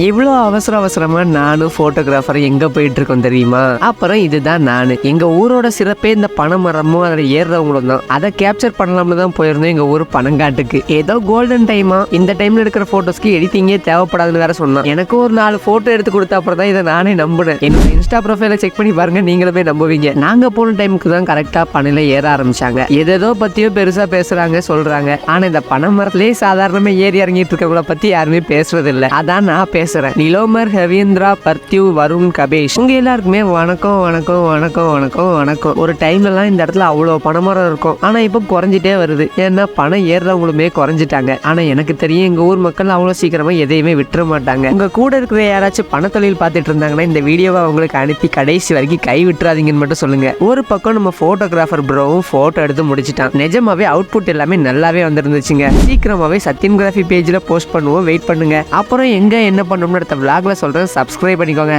இவ்வளோ அவசர அவசரமா நானும் போட்டோகிராஃபர் எங்க போயிட்டு இருக்கோம் தெரியுமா? அப்புறம் இதுதான் நானு. எங்க ஊரோட சிறப்பே இந்த பனை மரமும் அதில் ஏறுறவங்களும் தான். அதை கேப்சர் பண்ணலாம்னு தான் போயிருந்தோம் எங்க ஊர் பனங்காட்டுக்கு. ஏதோ கோல்டன் டைமா இந்த டைம்ல எடுக்கிற போட்டோஸ்க்கு எடிட்டிங்கே தேவைப்படாதுன்னு வேற சொன்னான். எனக்கு ஒரு நாலு போட்டோ எடுத்து கொடுத்த அப்புறம் தான் இதை நானே நம்புறேன் என்னோட இன்ஸ்டா ப்ரொஃபைல செக் பண்ணி பாருங்க நீங்களுமே நம்புவீங்க. நாங்க போன டைமுக்கு தான் கரெக்டா பனையில ஏற ஆரம்பிச்சாங்க. எதேதோ பத்தியோ பெருசா பேசுறாங்க சொல்றாங்க. ஆனா இந்த பனை மரத்திலேயே சாதாரணமா ஏறி இறங்கிட்டு இருக்கவங்கள பத்தி யாருமே பேசுறது இல்லை அதான் நான் பேசுகிறேன் நிலோமர் ஹவீந்திரா பர்த்யூ வருண் கபேஷ். உங்க எல்லாருக்குமே வணக்கம் வணக்கம் வணக்கம் வணக்கம் வணக்கம். ஒரு டைம்லலாம் இந்த இடத்துல அவ்வளோ பணமரம் இருக்கும். ஆனால் இப்போ குறைஞ்சிட்டே வருது. ஏன்னா பணம் ஏறுறவங்களுமே குறைஞ்சிட்டாங்க. ஆனால் எனக்கு தெரியும் எங்கள் ஊர் மக்கள் அவ்வளோ சீக்கிரமாக எதையுமே விட்டுற மாட்டாங்க. உங்கள் கூட இருக்கிற யாராச்சும் பணத்தொழில் பார்த்துட்டு இருந்தாங்கன்னா இந்த வீடியோவை அவங்களுக்கு அனுப்பி கடைசி வரைக்கும் கை விட்டுறாதீங்கன்னு மட்டும் சொல்லுங்கள் ஒரு பக்கம் நம்ம ஃபோட்டோகிராஃபர் ப்ரோவும் ஃபோட்டோ எடுத்து முடிச்சிட்டான். நிஜமாவே அவுட்புட் எல்லாமே நல்லாவே வந்திருந்துச்சுங்க. சீக்கிரமாவே சத்யன்கிராஃபி பேஜில் போஸ்ட் பண்ணுவோம். வெயிட் பண்ணுங்க. அப்புறம் எங்கே என்ன பண்ணணும்னு அடுத்த விளாகில் சொல்கிறேன் சப்ஸ்கிரைப் பண்ணிக்கோங்க.